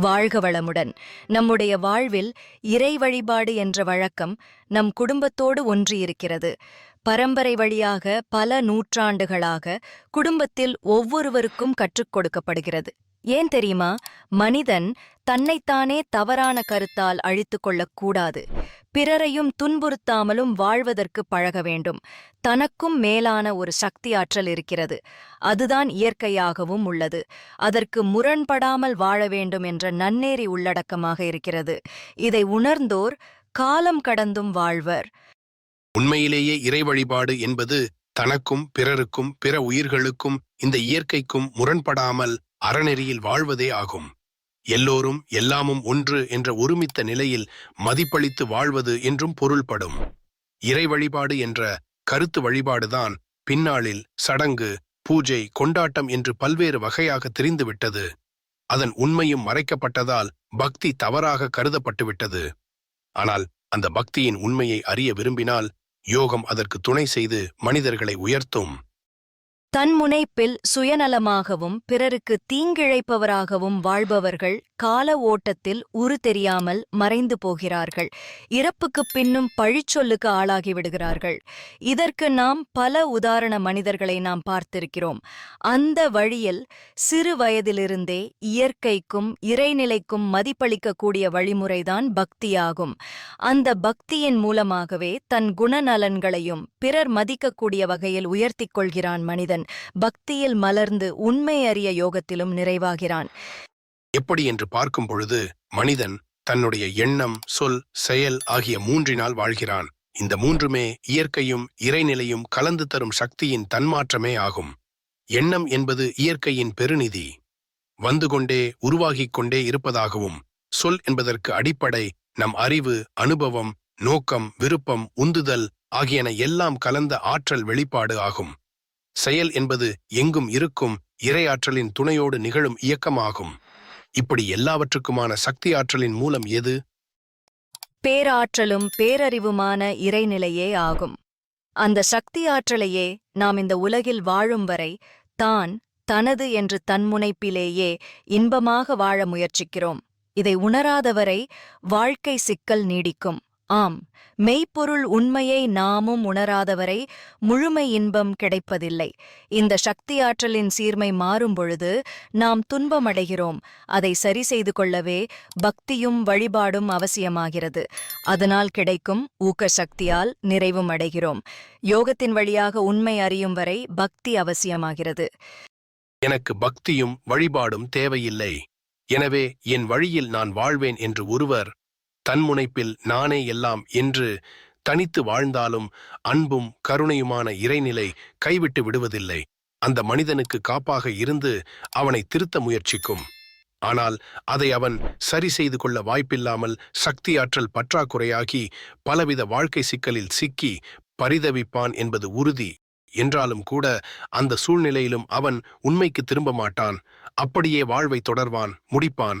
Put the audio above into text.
வாழ்க வளமுடன். நம்முடைய வாழ்வில் இறை வழிபாடு என்ற வழக்கம் நம் குடும்பத்தோடு ஒன்றியிருக்கிறது. பரம்பரை வழியாக பல நூற்றாண்டுகளாக குடும்பத்தில் ஒவ்வொருவருக்கும் கற்றுக் கொடுக்கப்படுகிறது. ஏன் தெரியுமா? மனிதன் தன்னைத்தானே தவறான கருத்தால் அழித்து கொள்ளக்கூடாது. பிறரையும் துன்புறுத்தாமலும் வாழ்வதற்கு பழக வேண்டும். தனக்கும் மேலான ஒரு சக்தி ஆற்றல் இருக்கிறது. அதுதான் இயற்கையாகவும் உள்ளது. அதற்கு முரண்படாமல் வாழ வேண்டும் என்ற நன்னேறி உள்ளடக்கமாக இருக்கிறது. இதை உணர்ந்தோர் காலம் கடந்தும் வாழ்வர். உண்மையிலேயே இறை வழிபாடு என்பது தனக்கும் பிறருக்கும் பிற உயிர்களுக்கும் இந்த இயற்கைக்கும் முரண்படாமல் அறநெறியில் வாழ்வதே ஆகும். எல்லோரும் எல்லாமும் ஒன்று என்ற ஒருமித்த நிலையில் மதிப்பளித்து வாழ்வது என்றும் பொருள்படும். இறை வழிபாடு என்ற கருத்து வழிபாடுதான் பின்னாளில் சடங்கு பூஜை கொண்டாட்டம் என்று பல்வேறு வகையாக தெரிந்துவிட்டது. அதன் உண்மையும் மறைக்கப்பட்டதால் பக்தி தவறாக கருதப்பட்டுவிட்டது. ஆனால் அந்த பக்தியின் உண்மையை அறிய விரும்பினால் யோகம் அதற்கு துணை செய்து மனிதர்களை உயர்த்தும். தன்முனைப்பில் சுயநலமாகவும் பிறருக்கு தீங்கிழைப்பவராகவும் வாழ்பவர்கள் கால ஓட்டத்தில் உரு தெரியாமல் மறைந்து போகிறார்கள். இறப்புக்குப் பின்னும் பழிச்சொல்லுக்கு ஆளாகிவிடுகிறார்கள் இதற்கு நாம் பல உதாரண மனிதர்களை நாம் பார்த்திருக்கிறோம். அந்த வழியில் சிறு வயதிலிருந்தே இயற்கைக்கும் இறைநிலைக்கும் மதிப்பளிக்கக்கூடிய வழிமுறைதான் பக்தியாகும். அந்த பக்தியின் மூலமாகவே தன் குணநலன்களையும் பிறர் மதிக்கக்கூடிய வகையில் உயர்த்திக் கொள்கிறான் மனிதன் பக்தியில் மலர்ந்து உண்மை அறிய யோகத்திலும் நிறைவாகிறான். எப்படி என்று பார்க்கும் பொழுது மனிதன் தன்னுடைய எண்ணம் சொல் செயல் ஆகிய மூன்றினால் வாழ்கிறான். இந்த மூன்றுமே இயற்கையும் இறைநிலையும் கலந்து தரும் சக்தியின் தன்மாற்றமே ஆகும். எண்ணம் என்பது இயற்கையின் பெருநிதி. வந்து கொண்டே உருவாகிக் கொண்டே இருப்பதாகவும் சொல் என்பதற்கு அடிப்படை நம் அறிவு அனுபவம் நோக்கம் விருப்பம் உந்துதல் ஆகியன எல்லாம் கலந்த ஆற்றல் வெளிப்பாடு ஆகும். செயல் என்பது எங்கும் இருக்கும் இறையாற்றலின் துணையோடு நிகழும் இயக்கமாகும். இப்படி எல்லாவற்றுக்குமான சக்தி ஆற்றலின் மூலம் எது? பேராற்றலும் பேரறிவுமான இறைநிலையே ஆகும். அந்த சக்தி ஆற்றலையே நாம் இந்த உலகில் வாழும் வரை தான் தனது என்று தன்முனைப்பிலேயே இன்பமாக வாழ முயற்சிக்கிறோம். இதை உணராதவரை வாழ்க்கை சிக்கல் நீடிக்கும். ஆம் மெய்ப்பொருள் உண்மையை நாமும் உணராதவரை முழுமை இன்பம் கிடைப்பதில்லை. இந்த சக்தி ஆற்றலின் சீர்மை மாறும் பொழுது நாம் துன்பமடைகிறோம். அதை சரி செய்து கொள்ளவே பக்தியும் வழிபாடும் அவசியமாகிறது. அதனால் கிடைக்கும் ஊக்க சக்தியால் நிறைவும் அடைகிறோம். யோகத்தின் வழியாக உண்மை அறியும் வரை பக்தி அவசியமாகிறது. எனக்கு பக்தியும் வழிபாடும் தேவையில்லை. எனவே என் வழியில் நான் வாழ்வேன் என்று ஒருவர் தன்முனைப்பில் நானே எல்லாம் என்று தனித்து வாழ்ந்தாலும் அன்பும் கருணையுமான இறைநிலை கைவிட்டு விடுவதில்லை. அந்த மனிதனுக்கு காப்பாக இருந்து அவனை திருத்த முயற்சிக்கும். ஆனால் அதை அவன் சரி செய்து கொள்ள வாய்ப்பில்லாமல் சக்தி ஆற்றல் பற்றாக்குறையாகி பலவித வாழ்க்கை சிக்கலில் சிக்கி பரிதவிப்பான் என்பது உறுதி. என்றாலும் கூட அந்த சூழ்நிலையிலும் அவன் உண்மைக்கு திரும்ப மாட்டான். அப்படியே வாழ்வை தொடர்வான் முடிப்பான்.